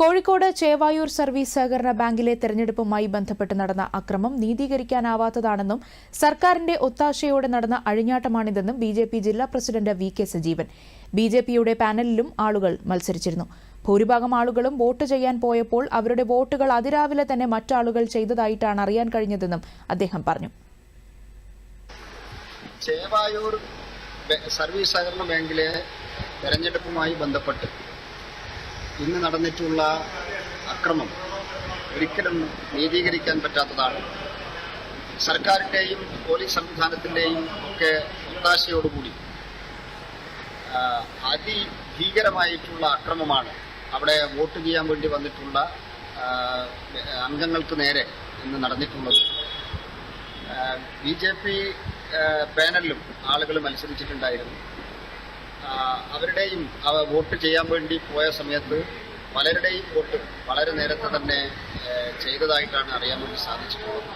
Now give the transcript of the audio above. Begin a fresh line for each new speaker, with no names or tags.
Kozhikode Chevayur service സഹകരണ ബാങ്കിലെ തെരഞ്ഞെടുപ്പുമായി ബന്ധപ്പെട്ട് നടന്ന അക്രമം നീതീകരിക്കാനാവാത്തതാണെന്നും സർക്കാരിന്റെ ഒത്താശയോടെ നടന്ന അഴിഞ്ഞാട്ടമാണിതെന്നും ബി ജെ പി ജില്ലാ president V K Sajeevan. B J പിയുടെ പാനലിലും ആളുകൾ മത്സരിച്ചിരുന്നു. ഭൂരിഭാഗം ആളുകളും വോട്ട് ചെയ്യാൻ പോയപ്പോൾ അവരുടെ വോട്ടുകൾ അതിരാവിലെ തന്നെ മറ്റാളുകൾ ചെയ്തതായിട്ടാണ് അറിയാൻ കഴിഞ്ഞതെന്നും അദ്ദേഹം പറഞ്ഞു.
ചേവായൂർ സർവീസ് സഹകരണ ബാങ്കിലെ തെരഞ്ഞെടുപ്പുമായി ബന്ധപ്പെട്ട് ഇന്ന് നടന്നിട്ടുള്ള അക്രമം ഒരിക്കലും നീതീകരിക്കാൻ പറ്റാത്തതാണ്. സർക്കാരിന്റെയും പോലീസ് സംവിധാനത്തിന്റെയും ഒക്കെ ഒത്താശയോടുകൂടി അതിഭീകരമായിട്ടുള്ള അക്രമമാണ് അവിടെ വോട്ട് ചെയ്യാൻ വേണ്ടി വന്നിട്ടുള്ള അംഗങ്ങൾക്ക് നേരെ ഇന്ന് നടന്നിട്ടുള്ളത്. ബി ജെ പി പാനലിലും ആളുകൾ മത്സരിച്ചിട്ടുണ്ടായിരുന്നു. അവരുടെയും അവ വോട്ട് ചെയ്യാൻ വേണ്ടി പോയ സമയത്ത് പലരുടെയും വോട്ട് വളരെ നേരത്തെ തന്നെ ചെയ്തതായിട്ടാണ് അറിയാൻ വേണ്ടി സാധിച്ചിട്ടുള്ളത്.